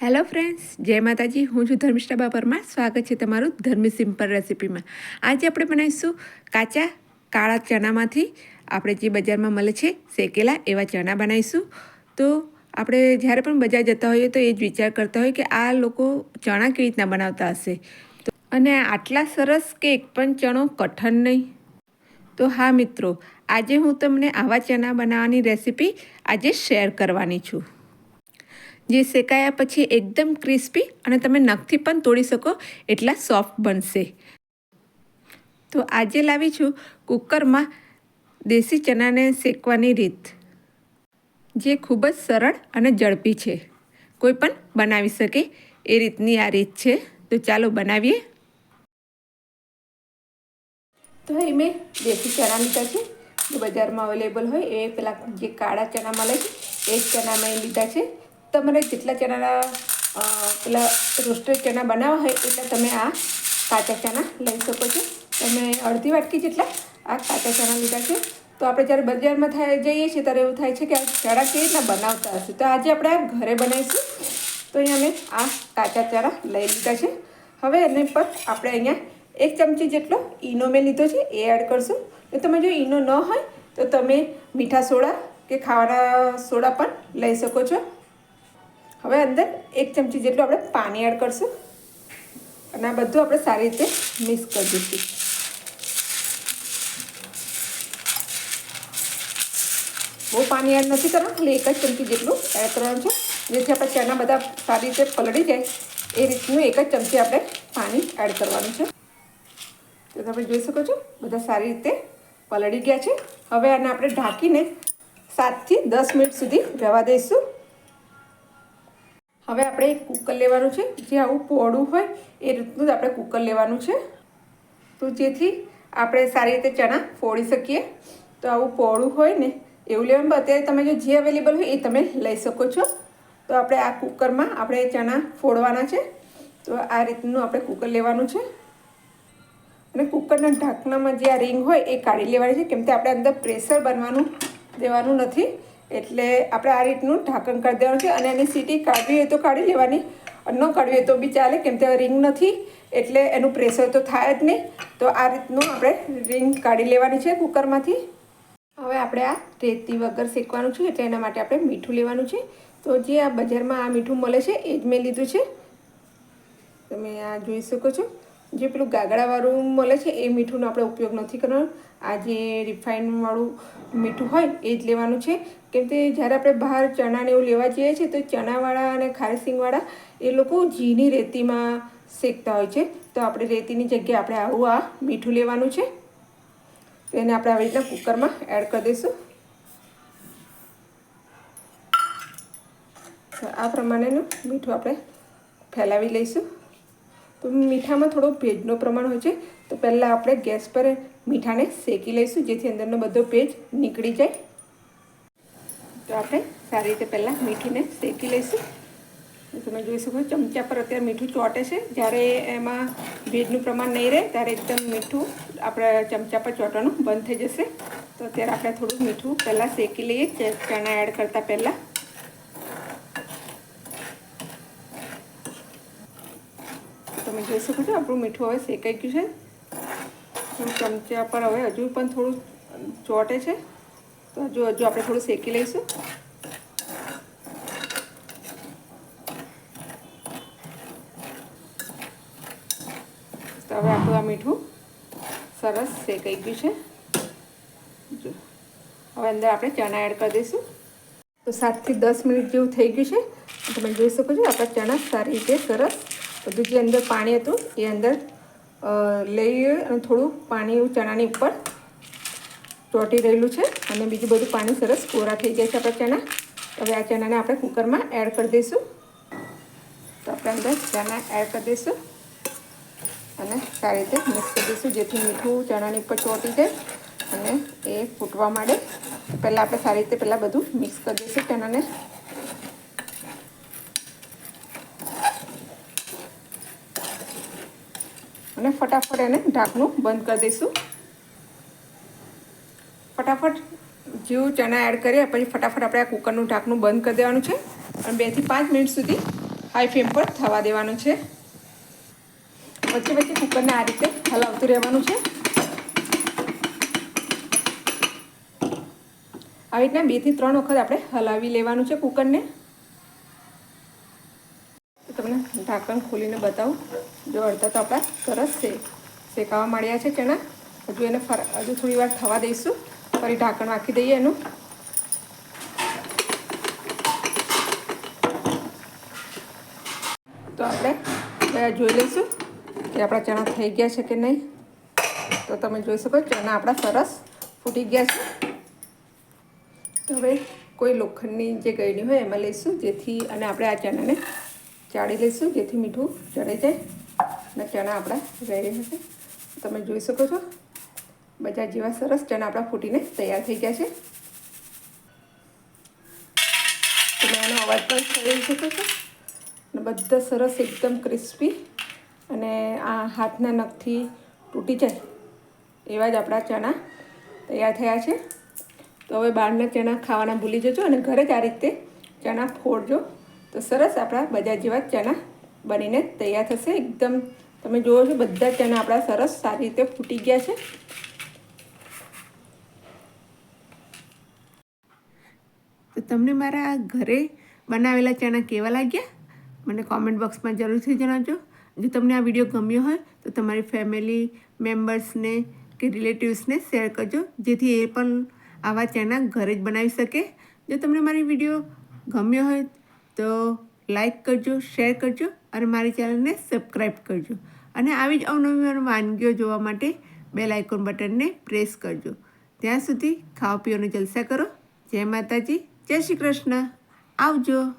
Hello friends જય માતાજી. હું છું ધર્મિષ્ઠા બાપરમાં. સ્વાગત છે તમારું ધર્મી સિમ્પલ રેસિપીમાં. આજે આપણે બનાવીશું કાચા કાળા ચણામાંથી આપણે જે બજારમાં મળે છે શેકેલા એવા ચણા બનાવીશું. તો આપણે જ્યારે પણ બજાર જતા હોઈએ તો એ જ વિચાર કરતા હોય કે આ લોકો ચણા કેવી રીતના બનાવતા હશે. અને આટલા સરસ કે એક પણ ચણો કઠણ નહીં. તો હા મિત્રો, આજે હું તમને આવા ચણા બનાવવાની રેસીપી આજે શેર કરવાની છું. જે શેકાયા પછી એકદમ ક્રિસ્પી અને તમે નખથી પણ તોડી શકો એટલા સોફ્ટ બનશે. તો આજે લાવી છું કુકરમાં દેશી ચણાને શેકવાની રીત, જે ખૂબ જ સરળ અને ઝડપી છે. કોઈ પણ બનાવી શકે એ રીતની આ રીત છે. તો ચાલો બનાવીએ. તો એ મેં દેશી ચણા લીધા છે. જે બજારમાં અવેલેબલ હોય એ પેલા જે કાળા ચણા મળે છે, એ જ ચણા મેં લીધા છે. તમારે જેટલા ચણાના પેલા રોસ્ટેડ ચણા બનાવવા હોય એટલા તમે આ કાચા ચણા લઈ શકો છો. તમે અડધી વાટકી જેટલા આ કાચા ચણા લીધા છે. તો આપણે જ્યારે બજારમાં થાય, જઈએ છીએ ત્યારે એવું થાય છે કે આ ચણા કેવી રીતના બનાવતા હશે. તો આજે આપણે આ ઘરે બનાવીશું. તો અહીંયા મેં આ કાચા ચણા લઈ લીધા છે. હવે એને પર આપણે અહીંયા એક ચમચી જેટલો ઈનો મેં લીધો છે, એ એડ કરશું. તો તમે જો ઈનો ન હોય, તો તમે મીઠા સોડા કે ખાવાના સોડા પણ લઈ શકો છો. હવે અંદર એક ચમચી જેટલું આપણે પાણી એડ કરશું. અને આ બધું આપણે સારી રીતે મિક્સ કરી દઈશું. બહુ પાણી એડ નથી કરવાનું, ખાલી એક જ ચમચી જેટલું એડ કરવાનું છે. જેથી આપણે ચણા બધા સારી રીતે પલળી જાય. એ રીતનું એક જ ચમચી આપણે પાણી એડ કરવાનું છે. તો તમે જોઈ શકો છો, બધા સારી રીતે પલળી ગયા છે. હવે આને આપણે ઢાંકીને સાતથી દસ મિનિટ સુધી રહેવા દઈશું. હવે આપણે એક કુકર લેવાનું છે. જે આવું પહોળું હોય, એ રીતનું જ આપણે કુકર લેવાનું છે. તો જેથી આપણે સારી રીતે ચણા ફોડી શકીએ. તો આવું પહોળું હોય ને, એવું લેવાનું. અત્યારે તમે જો જે અવેલેબલ હોય એ તમે લઈ શકો છો. તો આપણે આ કુકરમાં આપણે ચણા ફોડવાના છે. તો આ રીતનું આપણે કુકર લેવાનું છે. અને કુકરના ઢાંકણામાં જે આ રિંગ હોય, એ કાઢી લેવાની છે. કેમ કે આપણે અંદર પ્રેશર બનવાનું, દેવાનું નથી. એટલે આપણે આ રીતનું ઢાંકણ કાઢી દેવાનું છે અને એની સીટી કાઢવી હોય તો કાઢી લેવાની. ન કાઢવી હોય તો બી ચાલે, કેમ કે રિંગ નથી, એટલે એનું પ્રેશર તો થાય જ નહીં. તો આ રીતનું આપણે રિંગ કાઢી લેવાની છે કુકરમાંથી. હવે આપણે આ રેતી વગર શેકવાનું છે, એટલે એના માટે આપણે મીઠું લેવાનું છે. તો જે આ બજારમાં આ મીઠું મળે છે, એ જ મેં લીધું છે. તમે આ જોઈ શકો છો. જે પેલું ગાગડાવાળું મળે છે, એ મીઠુંનો આપણે ઉપયોગ નથી કરવાનો. આ જે રિફાઇનવાળું મીઠું હોય, એ જ લેવાનું છે. કેમ કે જ્યારે આપણે બહાર ચણાને એવું લેવા જઈએ છીએ, તો ચણાવાળા અને ખારસિંગવાળા એ લોકો ઘીની રેતીમાં શેકતા હોય છે. તો આપણે રેતીની જગ્યાએ આપણે આવું આ મીઠું લેવાનું છે. તો એને આપણે આવી રીતના કુકરમાં એડ કરી દઈશું. આ પ્રમાણેનું મીઠું આપણે ફેલાવી લઈશું. તો મીઠામાં થોડો ભેજનો પ્રમાણ હોય છે, તો પહેલાં આપણે ગેસ પર મીઠાને શેકી લઈશું, જેથી અંદરનો બધો ભેજ નીકળી જાય. તો આપણે સારી રીતે પહેલાં મીઠીને શેકી લઈશું. તમે જોઈ શકો ચમચા પર અત્યારે મીઠું ચોટે છે. જ્યારે એમાં ભેજનું પ્રમાણ નહીં રહે, ત્યારે એકદમ મીઠું આપણે ચમચા પર ચોંટવાનું બંધ થઈ જશે. તો અત્યારે આપણે થોડું મીઠું પહેલાં શેકી લઈએ, ચણા એડ કરતાં પહેલાં. તમે જોઈ શકો છો, આપણું મીઠું હવે શેકાઈ ગયું છે. ચમચા પર હવે હજુ પણ થોડું ચોટે છે. તો હજુ હજુ આપણે થોડું શેકી લઈશું. તો હવે આપણું આ મીઠું સરસ શેકાઈ ગયું છે. જો, હવે અંદર આપણે ચણા એડ કરી દઈશું. તો સાતથી દસ મિનિટ જેવું થઈ ગયું છે. તમે જોઈ શકો છો, આપણા ચણા સારી રીતે સરસ બધું જે અંદર પાણી હતું, એ અંદર લઈએ અને થોડું પાણી ચણાની ઉપર ચોંટી રહેલું છે અને બીજું બધું પાણી સરસ કોરા થઈ જાય છે આપણા ચણા. હવે આ ચણાને આપણે કુકરમાં એડ કરી દઈશું. તો આપણે અંદર ચણા એડ કરી દઈશું અને સારી રીતે મિક્સ કરી દઈશું જેથી મીઠું ચણાની ઉપર ચોંટી જાય અને એ ફૂટવા માંડે. પહેલાં આપણે સારી રીતે પહેલાં બધું મિક્સ કરી દઈશું ચણાને. અને ફટાફટ એને ઢાંકણું બંધ કરી દઈશું. ફટાફટ જેવું ચણા એડ કરીએ, પછી ફટાફટ આપણે આ કુકરનું ઢાંકણું બંધ કરી દેવાનું છે. અને બેથી પાંચ મિનિટ સુધી હાઈ ફ્લેમ પર થવા દેવાનું છે. વચ્ચે વચ્ચે કુકરને આ રીતે હલાવતું રહેવાનું છે. આવી રીતના બેથી ત્રણ વખત આપણે હલાવી લેવાનું છે કુકરને તમને ઢાંકણ ખોલીને બતાવું. જો અડધા તો આપણા સરસ છે શેકાવા માંડ્યા છે ચણા. હજુ એને ફર, હજુ થોડી વાર થવા દઈશું. ફરી ઢાંકણ નાખી દઈએ એનું. તો આપણે જોઈ લઈશું કે આપણા ચણા થઈ ગયા છે કે નહીં. તો તમે જોઈ શકો ચણા આપણા સરસ ફૂટી ગયા છે. હવે કોઈ લોખંડની જે ગળણી હોય એમાં લઈશું, જેથી અને આપણે આ ચણાને ચાળી લઈશું, જેથી મીઠું ચડાઈ જાય અને ચણા આપણા રહી હશે તમે જોઈ શકો છો બજાર જેવા સરસ ચણા આપણા ફૂટીને તૈયાર થઈ ગયા છે. તમે એનો અવાજ પણ કરી શકો છો. અને બધા સરસ એકદમ ક્રિસ્પી અને આ હાથના નખથી તૂટી જાય એવા જ આપણા ચણા તૈયાર થયા છે. તો હવે બહારના ચણા ખાવાના ભૂલી જજો અને ઘરે જ આ રીતે ચણા ફોડજો. તો સરસ આપણા બજાર જેવા ચણા બનીને તૈયાર થશે. એકદમ તમે જુઓ છો બધા ચણા આપણા સરસ સારી રીતે ફૂટી ગયા છે. તો તમને મારા ઘરે બનાવેલા ચણા કેવા લાગ્યા? મને કોમેન્ટ બોક્સમાં જરૂરથી જણાવજો. જો તમને આ વીડિયો ગમ્યો હોય, તો તમારી ફેમિલી મેમ્બર્સને કે રિલેટિવ્સને શેર કરજો, જેથી એ પણ આવા ચણા ઘરે જ બનાવી શકે. જો તમને મારી વીડિયો ગમ્યો હોય તો લાઈક કરજો શેર કરજો અને મારી ચેનલને સબસ્ક્રાઈબ કરજો. અને આવી જ અવનવી વાનગીઓ જોવા માટે બેલ આઇકોન બટનને પ્રેસ કરજો. ત્યાં સુધી ખાવા પીવાનું જલસા કરો. જય માતાજી, જય શ્રી કૃષ્ણ. આવજો.